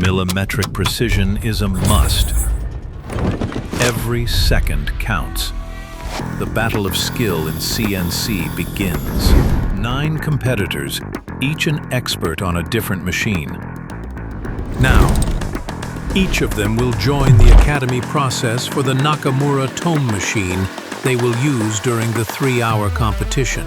Millimetric precision is a must. Every second counts. The battle of skill in CNC begins. Nine competitors, each an expert on a different machine. Now, each of them will join the academy process for the Nakamura Tome machine they will use during the three hour competition.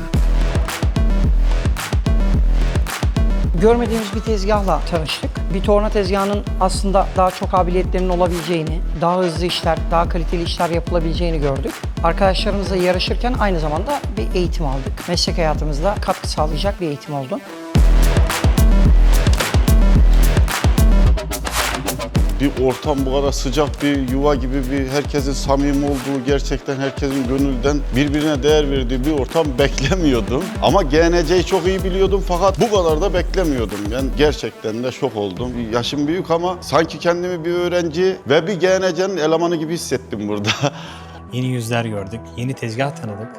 Görmediğimiz bir tezgahla tanıştık. Bir torna tezgahının aslında daha çok kabiliyetlerinin olabileceğini, daha hızlı işler, daha kaliteli işler yapılabileceğini gördük. Arkadaşlarımızla yarışırken aynı zamanda bir eğitim aldık. Meslek hayatımızda katkı sağlayacak bir eğitim oldu. Bir ortam bu kadar sıcak bir yuva gibi bir herkesin samimi olduğu gerçekten herkesin gönülden birbirine değer verdiği bir ortam beklemiyordum. Ama GNC'yi çok iyi biliyordum fakat bu kadar da beklemiyordum. Ben gerçekten de şok oldum. Yaşım büyük ama sanki kendimi bir öğrenci ve bir GNC'nin elemanı gibi hissettim burada. Yeni yüzler gördük, yeni tezgah tanıdık,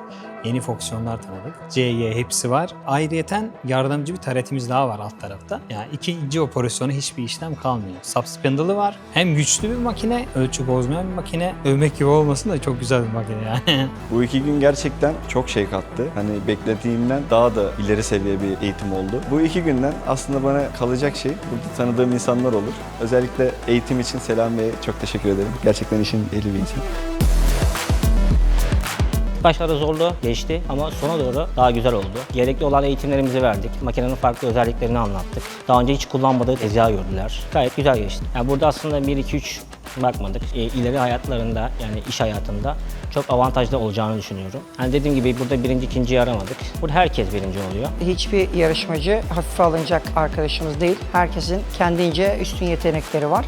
yeni fonksiyonlar tanıdık. CY hepsi var. Ayrıyeten yardımcı bir taretimiz daha var alt tarafta. Yani ikinci operasyonu hiçbir işlem kalmıyor. Subspindle'ı var. Hem güçlü bir makine, ölçü bozmayan bir makine. Övmek gibi olmasın da çok güzel bir makine yani. Bu iki gün gerçekten çok şey kattı. Hani beklediğimden daha da ileri seviye bir eğitim oldu. Bu iki günden aslında bana kalacak şey burada tanıdığım insanlar olur. Özellikle eğitim için Selam Bey'e çok teşekkür ederim. Gerçekten işin ehli bir insan. Başlarda zorlu geçti ama sona doğru daha güzel oldu. Gerekli olan eğitimlerimizi verdik. Makinenin farklı özelliklerini anlattık. Daha önce hiç kullanmadığı tezgahı gördüler. Gayet güzel geçti. Yani burada aslında 1 2 3 bakmadık. E, ileri hayatlarında yani iş hayatında çok avantajlı olacağını düşünüyorum. Hani dediğim gibi burada birinci ikinciyi aramadık. Burada herkes birinci oluyor. Hiçbir yarışmacı hafife alınacak arkadaşımız değil. Herkesin kendince üstün yetenekleri var.